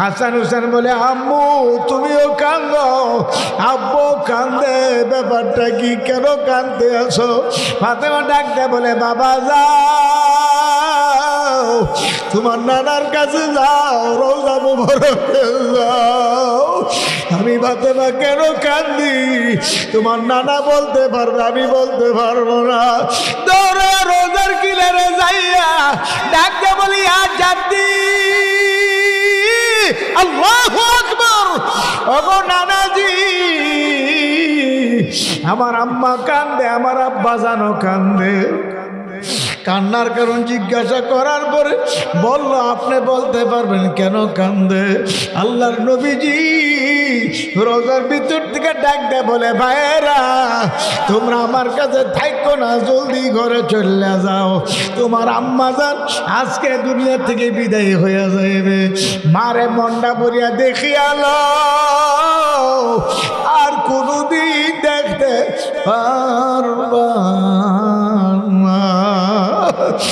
হাসান হুসেন বলে, আম্মু, তুমিও কান্দ আব্বু কান্দে ব্যাপারটা কি? কেন কান্দতে আসো ফাতেমা ডাকতে বলে, বাবা, যাও। তোমার নানার কাছে যাও, রোজা মুবারকে যাও। আমি ফাতেমা কেন কান্দি তোমার নানা বলতে পারবে, আমি বলতে পারব না। দৌড়ে আমার আম্মা কান্দে, আমার আব্বা জানো কান্দে। কান্নার কারণ জিজ্ঞাসা করার পরে বলল, আপনি বলতে পারবেন কেন কান্দে? আল্লাহর নবীজি রোজার ভিতর থেকে ডাক দে বলে ভাইরা তোমরা আমার কাছে থাকো না, জলদি ঘরে চলে যাও। তোমার আম্মা যান, আজকে দুনিয়া থেকে বিদায় হয়ে যাইবে। মারে মন্ডা বরিয়া দেখিয়াল আর কোনোদিন দেখতে পারবা